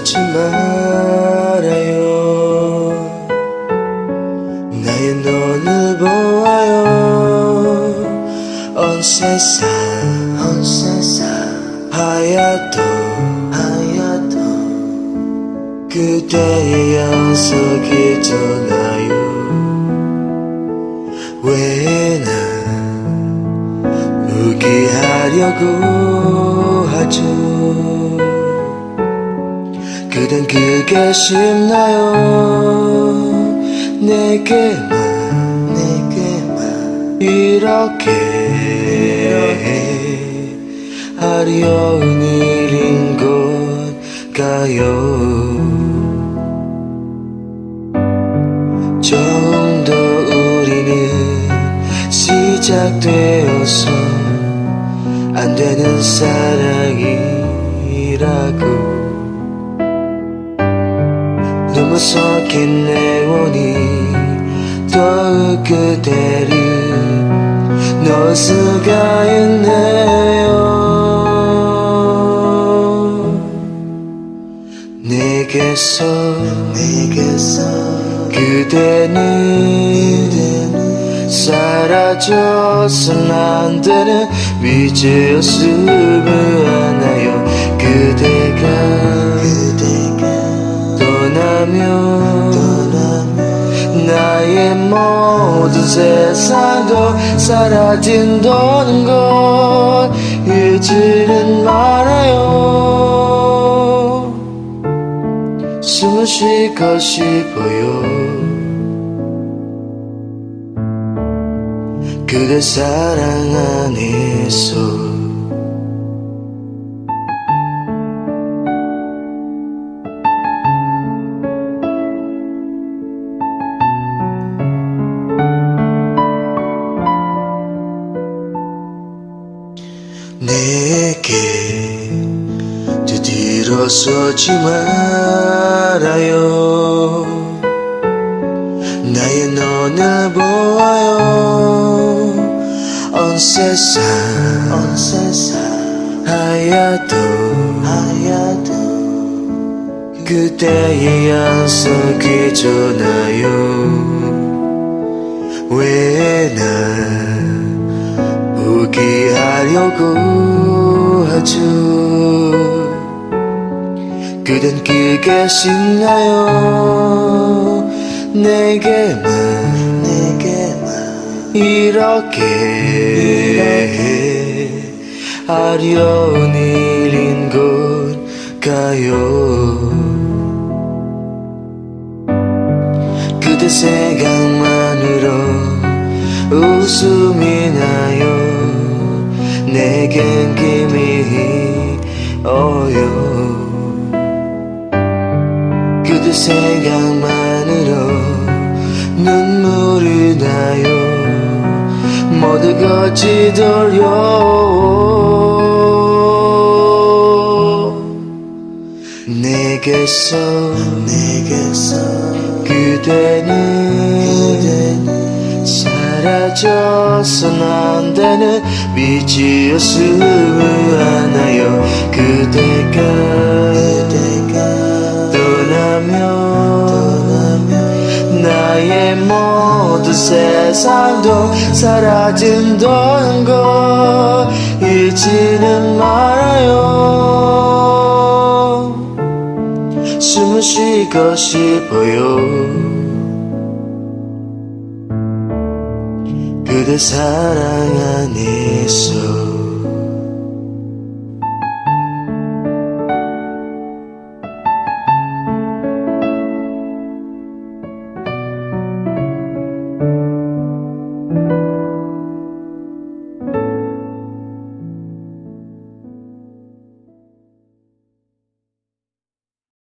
들어서지 말아요. 나의 눈을 보아요. 온 세상 온 세상 하얗도 하얗도 그대의 양석이 잖아요 왜난 우기하려고 하죠 그댄 그게 쉽나요? 내게만 내게만 이렇게 어려운 일인 걸까요? 좀더 우리는 시작되어서 안 되는 사랑이라고 섞인 내 원이 더욱 그대를 넣을 수가 있네요. 내게서 내게서 그대는 사라져선 안 되는 미제였음을 나의 모든 세상도 사라진다는 걸 잊지는 말아요. 숨을 쉬고 싶어요 그대 사랑 안에서 내게 뒤들어서지 말아요. 나의 눈을 보아요. 온 세상 온 세상 하얗도 하얗도 그대의 양석이 잖아요 왜날 포기하려고 하죠. 그댄 그게 쉽나요. 내게만 내게만. 이렇게, 어려운 일인 걸까요. 그대 생각만으로 웃음이 나요 내겐 기미 오요 그대 생각만으로 눈물이 나요. 모두가 지돌려 내게서 내게서 그대는 사라져선 안 되는 빛이었음을 아나요? 그대가 떠나면 나의 모든 세상도 사라진다는 걸 잊지는 말아요. 숨을 쉬고 싶어요 그대 사랑 안에서